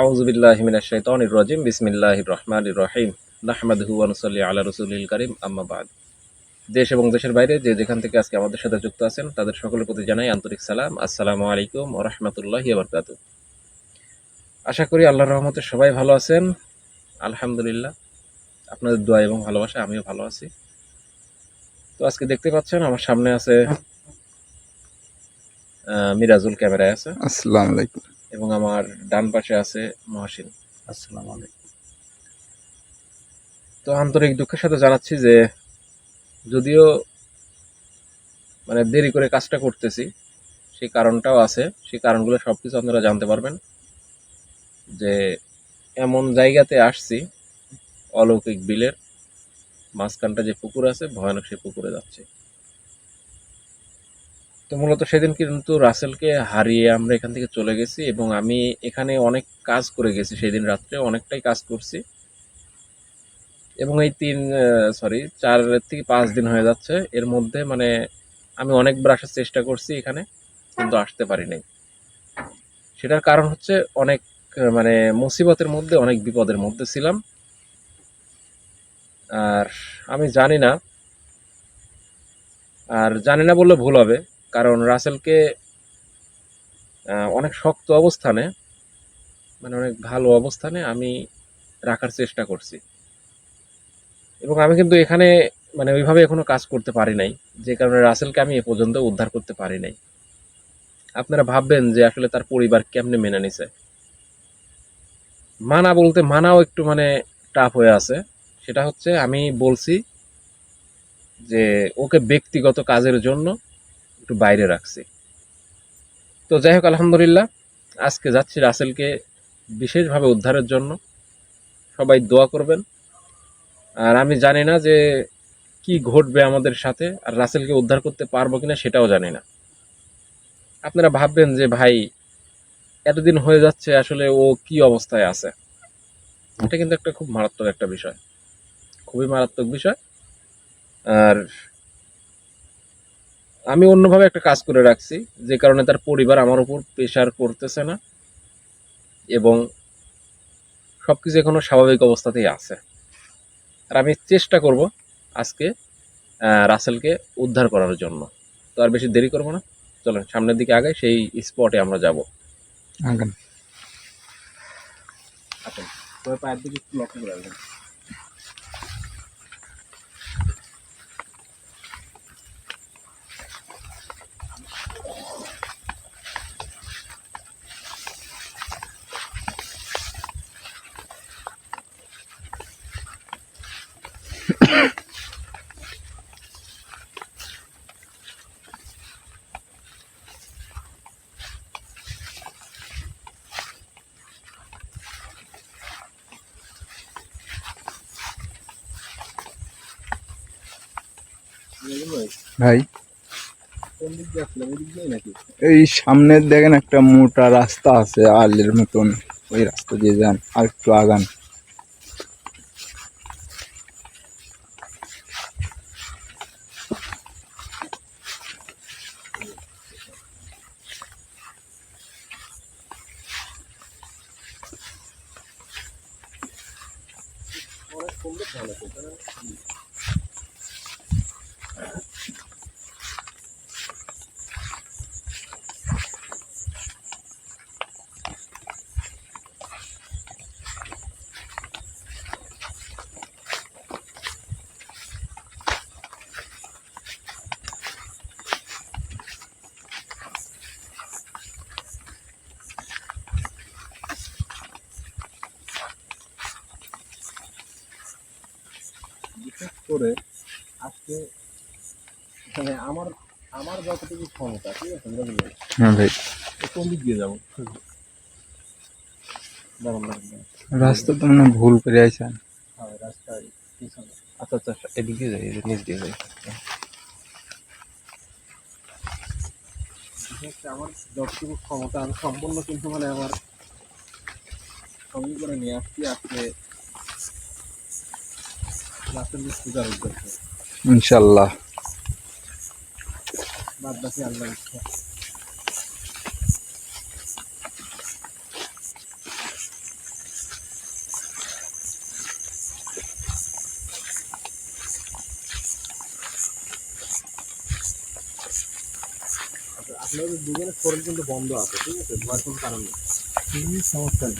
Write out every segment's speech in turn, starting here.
আউজুবিল্লাহিমিনাশাইতানির বিসমিল্লাহির রহমানির রহিম। নাহমাদুহু ওয়া নুসাল্লি আলা রাসূলিল কারীম, আম্মা বাদ। দেশ এবং দেশের বাইরে যে যেখান থেকে আজকে আমাদের সাথে যুক্ত আছেন, তাদের সকলের প্রতি জানাই আন্তরিক সালাম। আসসালামু আলাইকুম ওয়া রাহমাতুল্লাহি আশা করি আল্লাহর রহমতে সবাই ভালো আছেন। আলহামদুলিল্লাহ। আপনাদের দোয়া এবং ভালোবাসা আমিও ভালো আছি। তো আজকে দেখতে পাচ্ছেন, আমার সামনে আছে মিরাজুল ক্যামেরায় আছে। আসসালামু আলাইকুম। এবং আমার ডান পাশে আছে মহসিন। আসসালামু আলাইকুম। তো আন্তরিক দুঃখের সাথে জানাচ্ছি যে যদিও মানে দেরি করে কাজটা করতেছি সেই কারণটাও আছে সেই কারণগুলো সব কিছু আপনারা জানতে পারবেন যে এমন জায়গাতে আসছি অলৌকিক বিলের মাঝখানটা যে পুকুর আছে ভয়ানক সেই পুকুরে যাচ্ছে। তো মূলত সেদিন কিন্তু রাসেলকে হারিয়ে আমরা এখান থেকে চলে গেছি এবং আমি এখানে অনেক কাজ করে গেছি সেই দিন রাত্রে, অনেকটাই কাজ করছি। এবং এই তিন সরি চার থেকে পাঁচ দিন হয়ে যাচ্ছে। এর মধ্যে মানে আমি অনেকবার আসার চেষ্টা করছি এখানে, কিন্তু আসতে পারি নাই সেটার কারণ হচ্ছে অনেক মানে মুসিবতের মধ্যে, অনেক বিপদের মধ্যে ছিলাম। আর আমি জানি না, আর জানি না বললে ভুল হবে। কারণ রাসেলকে অনেক শক্ত অবস্থানে মানে অনেক ভালো অবস্থানে আমি রাখার চেষ্টা করছি। এবং আমি কিন্তু এখানে মানে ওইভাবে এখনও কাজ করতে পারি নাই, যে কারণে রাসেলকে আমি এ পর্যন্ত উদ্ধার করতে পারি নাই। আপনারা ভাববেন যে আসলে তার পরিবার কেমনে মেনে নিছে। মানা বলতে, মানাও একটু মানে টাফ হয়ে আছে। সেটা হচ্ছে, আমি বলছি যে ওকে ব্যক্তিগত কাজের জন্য একটু বাইরে রাখছি। তো যাই হোক, আলহামদুলিল্লাহ, আজকে যাচ্ছি রাসেলকে বিশেষভাবে উদ্ধারের জন্য। সবাই দোয়া করবেন। আর আমি জানি না যে কি ঘটবে আমাদের সাথে, আর রাসেলকে উদ্ধার করতে পারব কিনা সেটাও জানি না। আপনারা ভাববেন যে, ভাই, এতদিন হয়ে যাচ্ছে, আসলে ও কি অবস্থায় আছে? এটা কিন্তু একটা খুব মারাত্মক একটা বিষয়। খুবই মারাত্মক বিষয়। আর আমি অন্যভাবে একটা কাজ করে রাখছি যে কারণে তার পরিবার আমার উপর প্রেশার করতেছে না এবং সব কিছু এখনও স্বাভাবিক অবস্থাতেই আছে। আর আমি চেষ্টা করব আজকে রাসেলকে উদ্ধার করার জন্য। তো আর বেশি দেরি করব না। চলেন সামনের দিকে আগে সেই স্পটে আমরা যাব। আচ্ছা পায়ের দিকে একটু লক্ষ্য করে ভাই। এই সামনে দেখেন একটা মোটা রাস্তা আছে আলের মতন। ওই রাস্তা দিয়ে যান আর একটু আগান। ভালো বিশেষ করে আজকে মানে আমার আমার যতটুকু ক্ষমতা ঠিক আছে? হ্যাঁ ভাই। কোন দিক দিয়ে যাব। রাস্তা তো মনে ভুল করে আইছেন হ্যাঁ আচ্ছা আচ্ছা আচ্ছা, যাই নিচ দিয়ে যাই। আমার যতটুকু ক্ষমতা আমি সম্পূর্ণ কিন্তু মানে আমার সঙ্গে করে নিয়ে আসছি আজকে রাতের পূজার উদ্দেশ্যে ইনশাল্লাহ। বাদ বাকি আল্লাহ ইচ্ছা আপনাদের দুজনের শরীর কিন্তু বন্ধ আছে, ঠিক আছে? ধোয়ার কোনো কারণ নেই। চমৎকার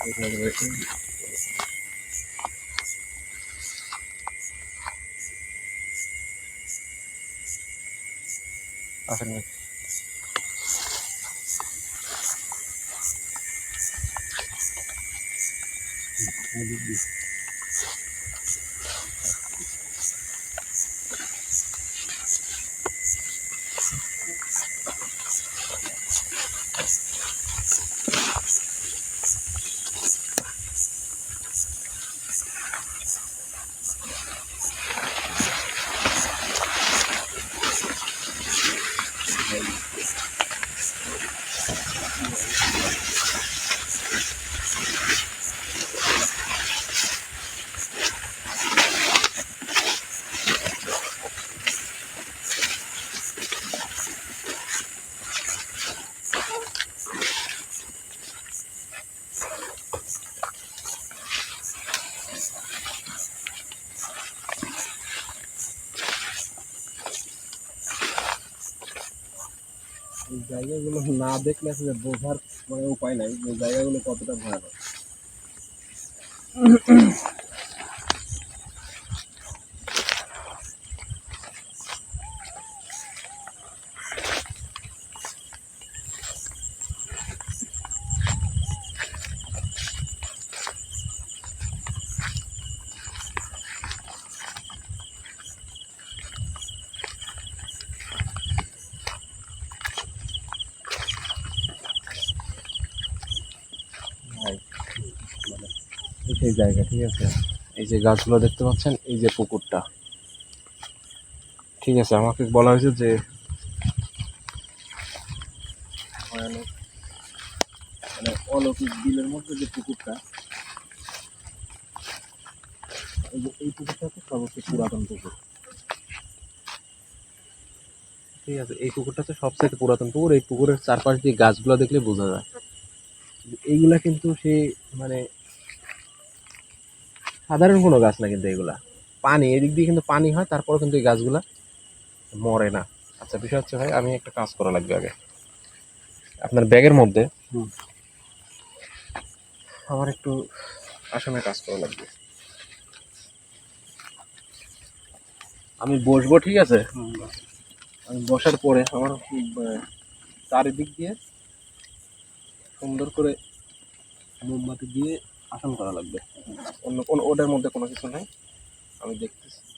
নেই আসেন ভাই। এই জায়গাগুলো না দেখলে আসলে বোঝার মানে উপায় নাই যে জায়গাগুলো কতটা ভয়ানক ভাই মানে এই সেই জায়গা ঠিক আছে? এই যে গাছগুলো দেখতে পাচ্ছেন এই যে পুকুরটা। ঠিক আছে আমাকে বলা হয়েছে যে মানে অলৌকিক বিলের মধ্যে যে পুকুরটা এই যে এই পুকুরটা হচ্ছে পুরাতন পুকুর। ঠিক আছে এই পুকুরটা হচ্ছে পুরাতন পুকুর। এই পুকুরের চারপাশ দিয়ে গাছগুলো দেখলে বোঝা যায়। এইগুলা কিন্তু সে মানে সাধারণ কোনো গাছ না কিন্তু এগুলা। পানি এদিক দিয়ে কিন্তু পানি হয় তারপরে কিন্তু এই গাছগুলা মরে না। আচ্ছা বিষয় হচ্ছে ভাই আমি একটা কাজ করা লাগবে আগে। আপনার ব্যাগের মধ্যে আমার একটু আসনে কাজ করা লাগবে। আমি বসবো ঠিক আছে? আমি বসার পরে আমার চারিদিক দিয়ে সুন্দর করে মোমবাতি দিয়ে আসন করা লাগবে। অন্য কোনো ওটার মধ্যে কোনো কিছু নাই? আমি দেখতেছি।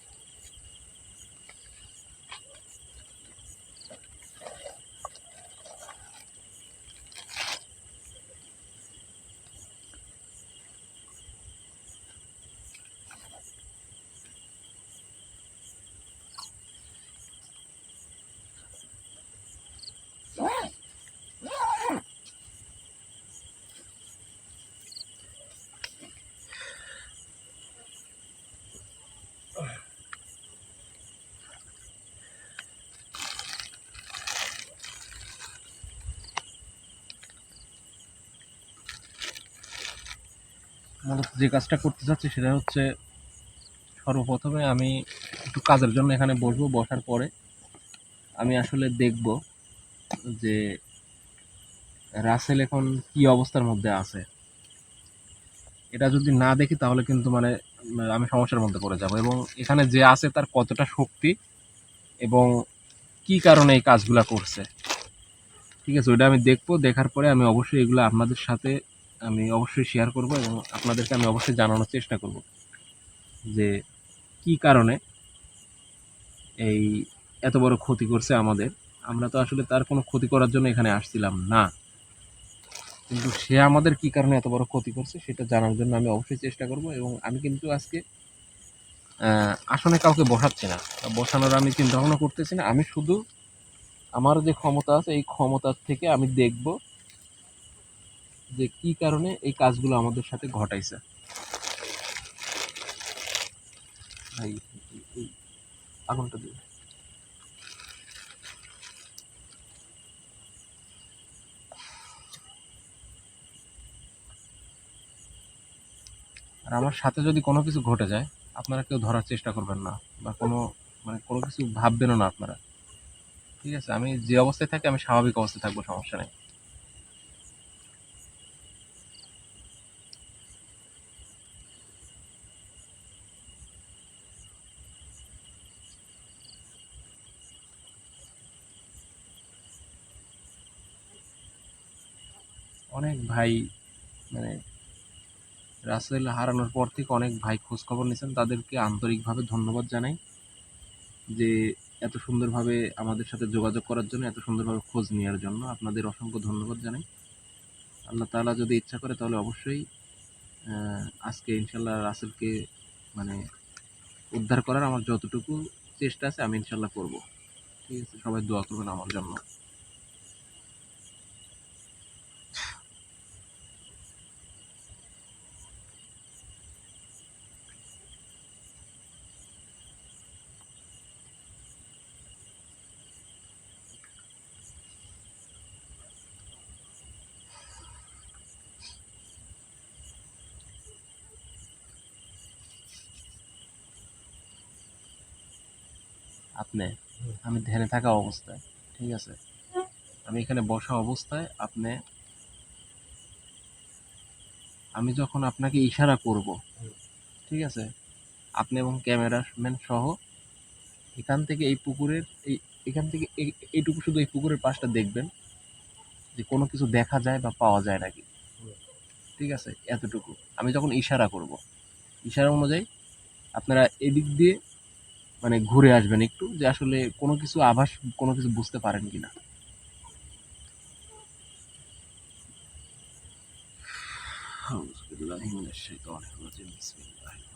মূলত যে কাজটা করতে চাচ্ছি সেটা হচ্ছে সর্বপ্রথমে আমি একটু কাজের জন্য এখানে বসবো, বসার পরে আমি আসলে দেখব যে রাসেল এখন কি অবস্থার মধ্যে আছে। এটা যদি না দেখি তাহলে কিন্তু মানে আমি সমস্যার মধ্যে পড়ে যাব এবং এখানে যে আছে তার কতটা শক্তি এবং কি কারণে এই কাজগুলো করছে। ঠিক আছে, ওইটা আমি দেখব, দেখার পরে আমি অবশ্যই এগুলো আপনাদের সাথে আমি অবশ্যই শেয়ার করব এবং আপনাদেরকে আমি অবশ্যই জানানোর চেষ্টা করব যে কি কারণে এই এত বড় ক্ষতি করছে আমাদের। আমরা তো আসলে তার কোনো ক্ষতি করার জন্য এখানে আসছিলাম না। কিন্তু সে আমাদের কি কারণে এত বড় ক্ষতি করছে সেটা জানার জন্য আমি অবশ্যই চেষ্টা করব এবং আমি কিন্তু আজকে আসনে কাউকে বসাচ্ছি না। বসানোর আমি চিন্তা ভাবনা করতেছি না। আমি শুধু আমার যে ক্ষমতা আছে, এই ক্ষমতার থেকে আমি দেখব যে কি কারণে এই কাজগুলো আমাদের সাথে ঘটাইছে। আগুনটা দিন। আর আমার সাথে যদি কোনো কিছু ঘটে যায়, আপনারা কেউ ধরার চেষ্টা করবেন না বা কোনো মানে কোনো কিছু ভাববেনও না আপনারা। ঠিক আছে? আমি যে অবস্থায় থাকি, আমি স্বাভাবিক অবস্থায় থাকব, সমস্যা নেই অনেক ভাই মানে রাসেল হারানোর পর থেকে অনেক ভাই খোঁজ খবর নিয়েছেন। তাদেরকে আন্তরিকভাবে ধন্যবাদ জানাই যে এত সুন্দরভাবে আমাদের সাথে যোগাযোগ করার জন্য, এত সুন্দরভাবে খোঁজ নেওয়ার জন্য। আপনাদের অসংখ্য ধন্যবাদ জানাই। আল্লাহ তালা যদি ইচ্ছা করে তাহলে অবশ্যই আজকে ইনশাল্লাহ রাসেলকে মানে উদ্ধার করার আমার যতটুকু চেষ্টা আছে আমি ইনশাল্লাহ করব। ঠিক আছে? সবাই দোয়া করবেন আমার জন্য। আপনি, আমি ধ্যানে থাকা অবস্থায়, ঠিক আছে? আমি এখানে বসা অবস্থায় আপনি, আমি যখন আপনাকে ইশারা করব, ঠিক আছে? আপনি এবং ক্যামেরাম্যান সহ এখান থেকে এই পুকুরের, এই, এখান থেকে এইটুকু শুধু এই পুকুরের পাশটা দেখবেন, যে কোনো কিছু দেখা যায় বা পাওয়া যায় নাকি? ঠিক আছে? এতটুকু। আমি যখন ইশারা করব, ইশারা অনুযায়ী আপনারা এদিক দিয়ে মানে ঘুরে আসবেন একটু, যে আসলে কোনো কিছু আভাস, কোনো কিছু বুঝতে পারেন কি না হাউস বিল্লাহি মিনাশ শাইতানির রাজিম, বিসমিল্লাহির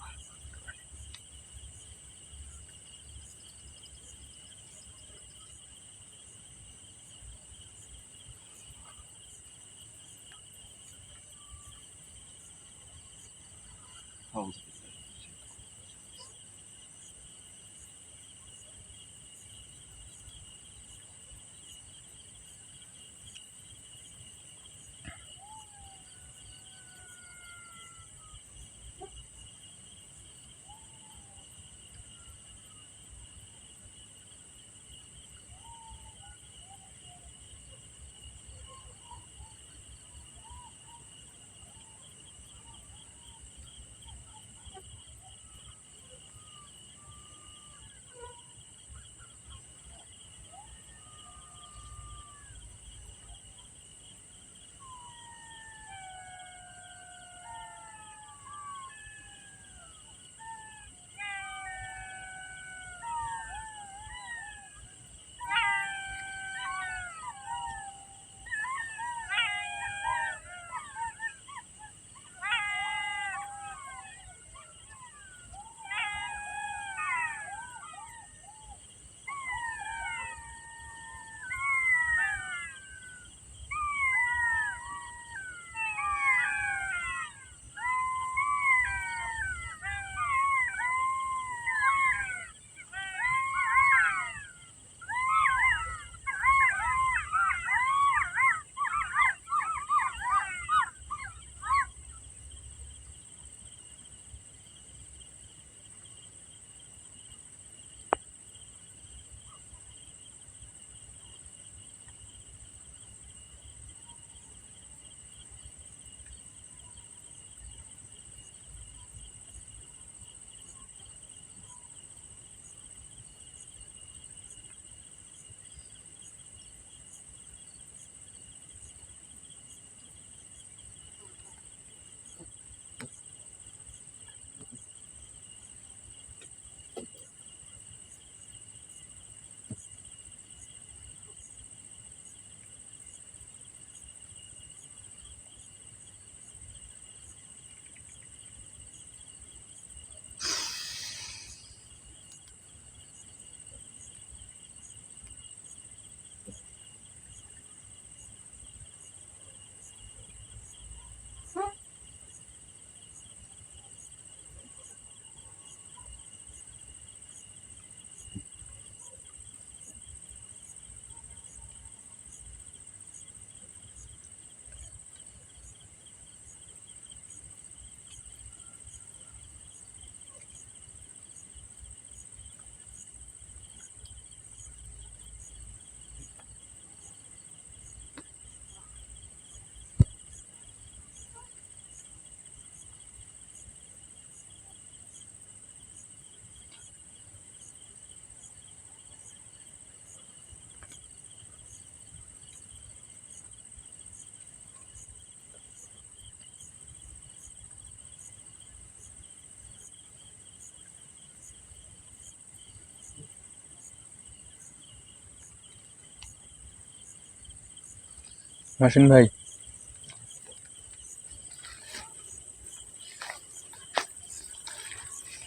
মাসিন ভাই।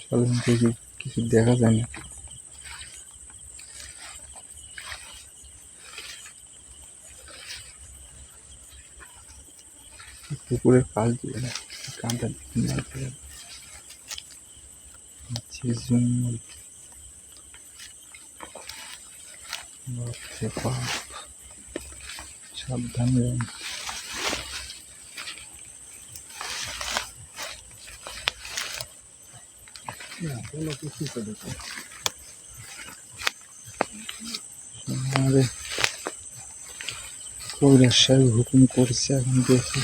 চলেন কিছু দেখা যায় না। পুকুরের কাল দিয়ে না কানটা জঙ্গল। বাপরে সাবধানে। আরে কৈলাস সাহেব হুকুম করছে এখন দেখি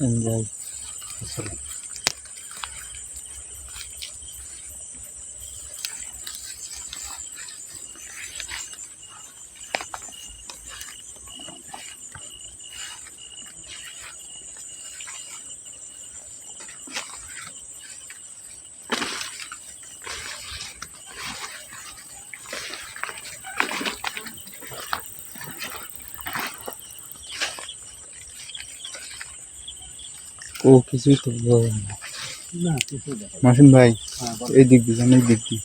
আসেন ও কিছুই তো না। ভাই এই দিক দিয়ে অনেক দিক দিয়ে।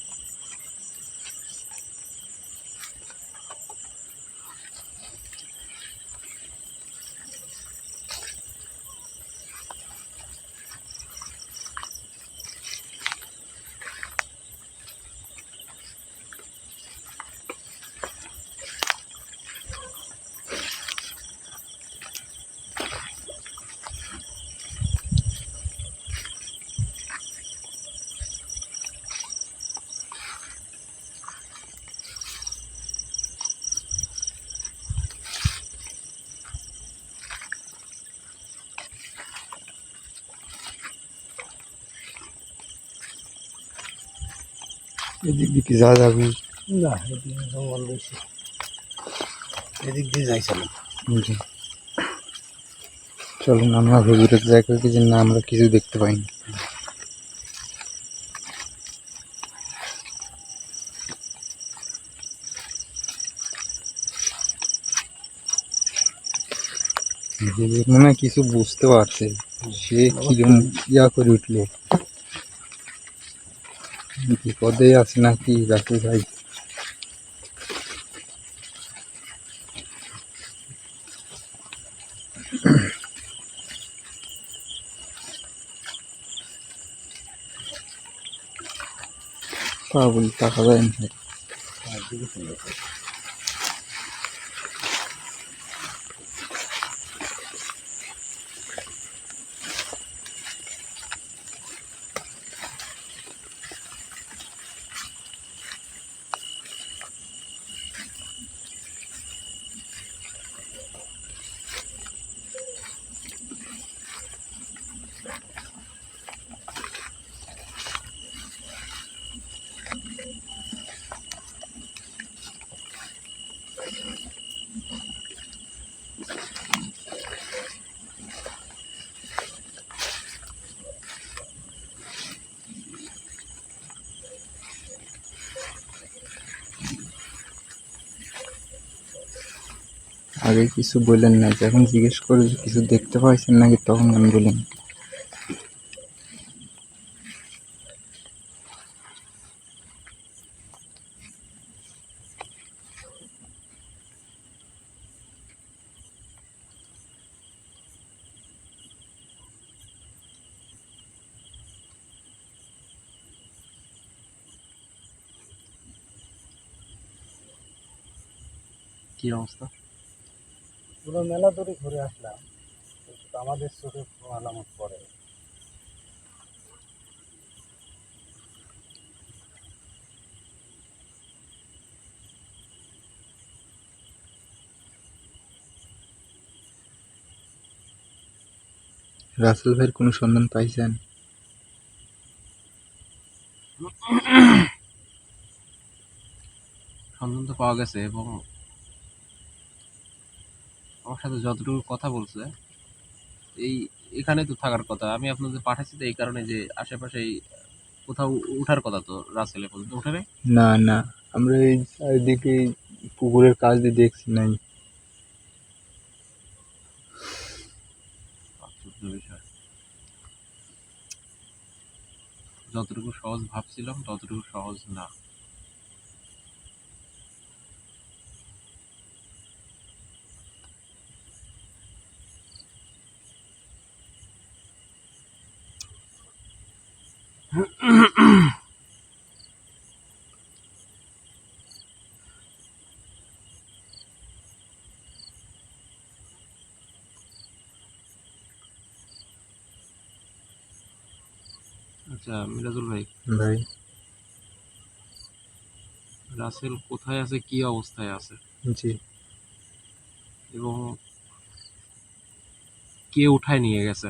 এদিক দিকে যা যাবে। না এদিকে জঙ্গল বেশি এদিক দিয়ে যাইছিলাম বুঝি চলুন আমরা যাই করি যে না আমরা কিছু দেখতে পাইনি। মনে কিছু বুঝতে পারছে। সে কিরম ইয়া করে উঠল। বিপদে আছে নাকি রাখি ভাই? তা বলি টাকা যায় না আগে কিছু বললেন না, যখন জিজ্ঞেস করে কিছু দেখতে পাইছেন নাকি, তখন আমি বলেন। কি অবস্থা? পুরো মেলা ধরে ঘুরে আসলাম। আমাদের চোখে আলামত পড়ে। রাসেল ভাইয়ের কোনো সন্ধান পাইছেন? সন্ধান তো পাওয়া গেছে এবং আমার সাথে যতটুকু কথা বলছে এই এখানে তো থাকার কথা। আমি আপনাদের পাঠাচ্ছি তো এই কারণে যে আশেপাশে কোথাও উঠার কথা তো রাসেলে পর্যন্ত উঠে নেই? না না। আমরা এই চারিদিকে পুকুরের কাজ দিয়ে দেখছি নাই। বিষয়। যতটুকু সহজ ভাবছিলাম ততটুকু সহজ না। আচ্ছা মিরাজুল ভাই। ভাই। রাসেল কোথায় আছে কি অবস্থায় আছে? জি। এবং কে উঠায় নিয়ে গেছে?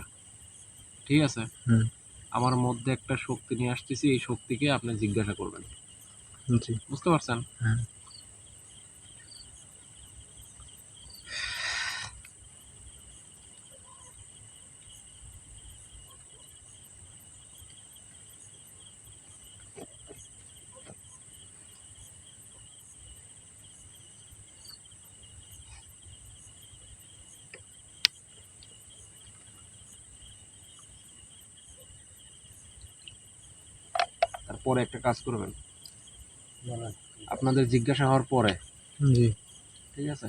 ঠিক আছে? হুম। আমার মধ্যে একটা শক্তি নিয়ে আসতেছি এই শক্তিকে আপনি জিজ্ঞাসা করবেন। জি। বুঝতে পারছেন? হ্যাঁ। তারপরে একটা কাজ করবেন। আপনাদের জিজ্ঞাসা হওয়ার পরে। জি। ঠিক আছে?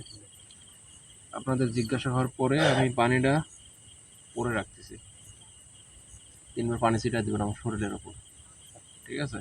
আপনাদের জিজ্ঞাসা হওয়ার পরে আমি পানিটা পরে রাখতেছি। তিনবার পানি ছিটা দেবেন আমার শরীরের উপর। ঠিক আছে?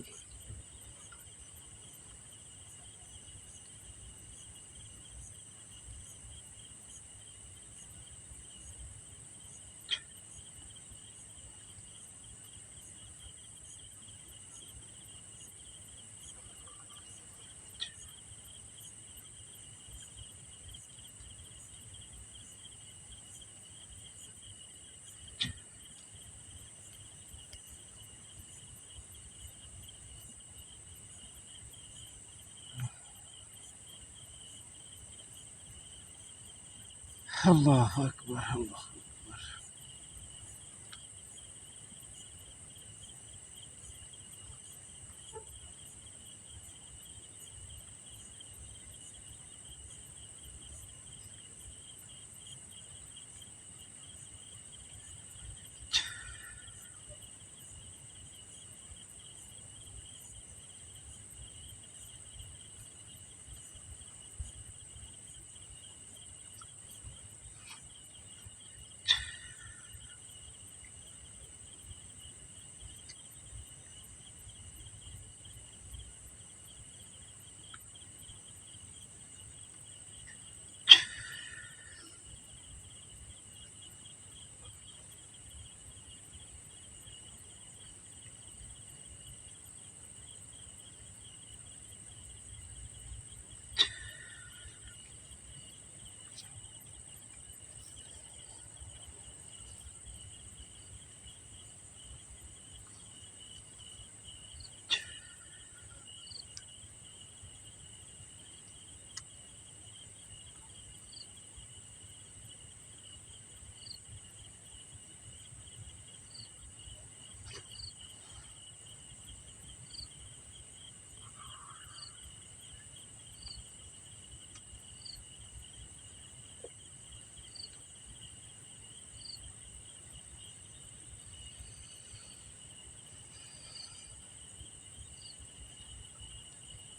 আল্লাহ আকবার আল্লাহ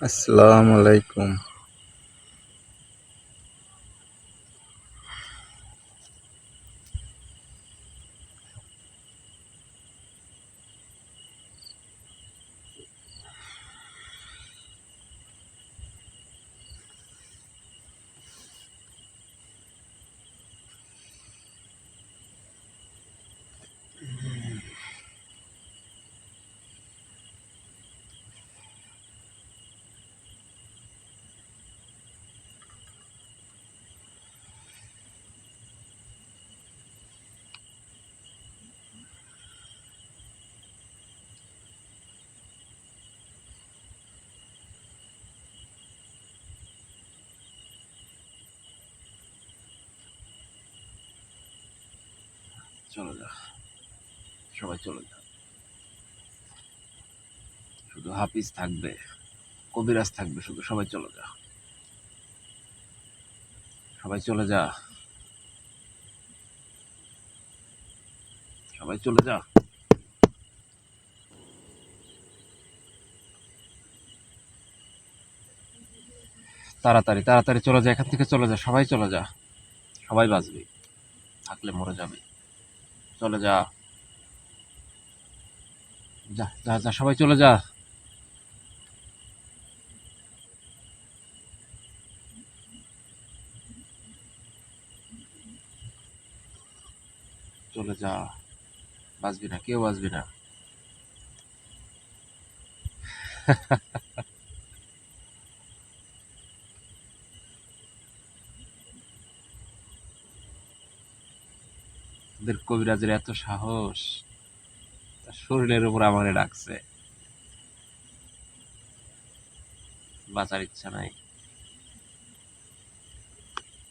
আসসালামু আলাইকুম। চলে যা। সবাই চলে যা। শুধু হাফিজ থাকবে, কবিরাজ থাকবে, শুধু সবাই চলে যা। সবাই চলে যা। সবাই চলে যা। তাড়াতাড়ি তাড়াতাড়ি চলে যা, এখান থেকে চলে যা, সবাই চলে যা। সবাই বাঁচবে। থাকলে মরে যাবে। চলে যা। যা যা সবাই চলে যা। চলে যা। বাঁচবি না কেউ বাঁচবি না। ওদের কবিরাজের এত সাহস, তার শরীরের উপর আমারে ডাকছে বাঁচার ইচ্ছা নাই।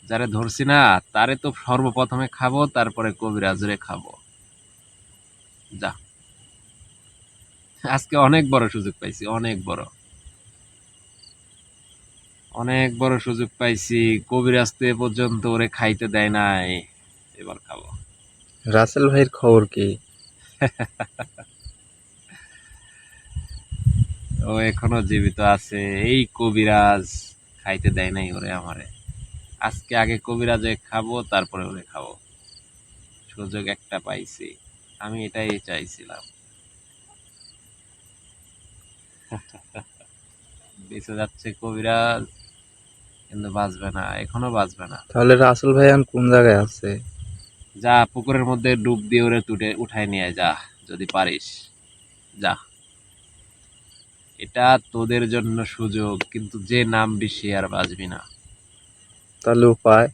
যারে ধরছি না, তারে তো সর্বপ্রথমে খাব, তারপরে কবিরাজরে খাব। যা। আজকে অনেক বড় সুযোগ পাইছি, অনেক বড়। অনেক বড় সুযোগ পাইছি, কবিরাজ তো এ পর্যন্ত ওরে খাইতে দেয় নাই, এবার খাব। রাসেল ভাইয়ের খবর কি? ও এখনও জীবিত আছে। এই কবিরাজ খাইতে দেয় নাই ওরে আমারে। আজকে আগে কবিরাজে খাব তারপরে ওরে খাব। সুযোগ একটা পাইছি। আমি এটাই চাইছিলাম। বেঁচে যাচ্ছে কবিরাজ কিন্তু বাঁচবে না এখনও বাঁচবে না। তাহলে রাসেল ভাই এখন কোন জায়গায় আছে? যা পুকুরের মধ্যে ডুব দিয়ে ওরে তুটে উঠায় নিয়ে যা, যদি পারিস। যা। এটা তোদের জন্য সুযোগ, কিন্তু যে নাম বেশি আর বাঁচবি না। তাহলে উপায়?